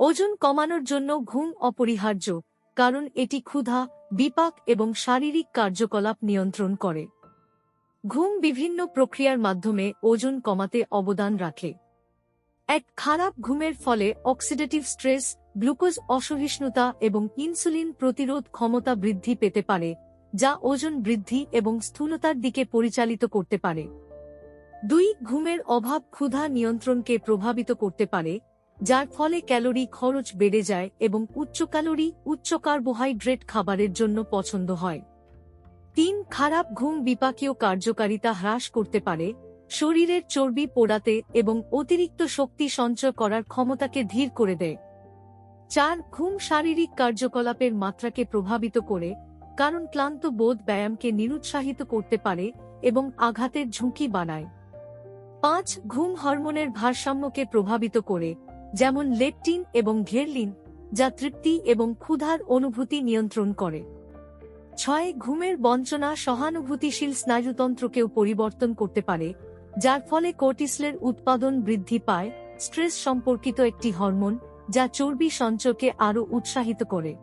ওজন কমানোর জন্য ঘুম অপরিহার্য, কারণ এটি ক্ষুধা, বিপাক এবং শারীরিক কার্যকলাপ নিয়ন্ত্রণ করে। ঘুম বিভিন্ন প্রক্রিয়ার মাধ্যমে ওজন কমাতে অবদান রাখে। এক খারাপ ঘুমের ফলে অক্সিডেটিভ স্ট্রেস, গ্লুকোজ অসহিষ্ণুতা এবং ইনসুলিন প্রতিরোধ ক্ষমতা বৃদ্ধি পেতে পারে, যা ওজন বৃদ্ধি এবং স্থূলতার দিকে পরিচালিত করতে পারে। দুই, ঘুমের অভাব ক্ষুধা নিয়ন্ত্রণকে প্রভাবিত করতে পারে যার ফলে ক্যালোরি খরচ বেড়ে যায় এবং উচ্চ ক্যালোরি, উচ্চ কার্বোহাইড্রেট খাবারের জন্য পছন্দ হয়। তিন, খারাপ ঘুম বিপাকীয় কার্যকারিতা হ্রাস করতে পারে, শরীরের চর্বি পোড়াতে এবং অতিরিক্ত শক্তি সঞ্চয় করার ক্ষমতাকে ধীর করে দেয়। চার, ঘুম শারীরিক কার্যকলাপের মাত্রাকে প্রভাবিত করে, কারণ ক্লান্ত বোধ ব্যায়ামকে নিরুৎসাহিত করতে পারে এবং আঘাতের ঝুঁকি বানায় পাঁচ, ঘুম হরমোনের ভারসাম্যকে প্রভাবিত করে যেমন লেপটিন এবং ঘেরলিন, যা তৃপ্তি এবং ক্ষুধার অনুভূতি নিয়ন্ত্রণ করে। ছয়, ঘুমের বঞ্চনা সহানুভূতিশীল স্নায়ুতন্ত্রকেও পরিবর্তন করতে পারে, যার ফলে কোর্টিসলের উৎপাদন বৃদ্ধি পায়, স্ট্রেস সম্পর্কিত একটি হরমোন, যা চর্বি সঞ্চয়কে আরও উৎসাহিত করে।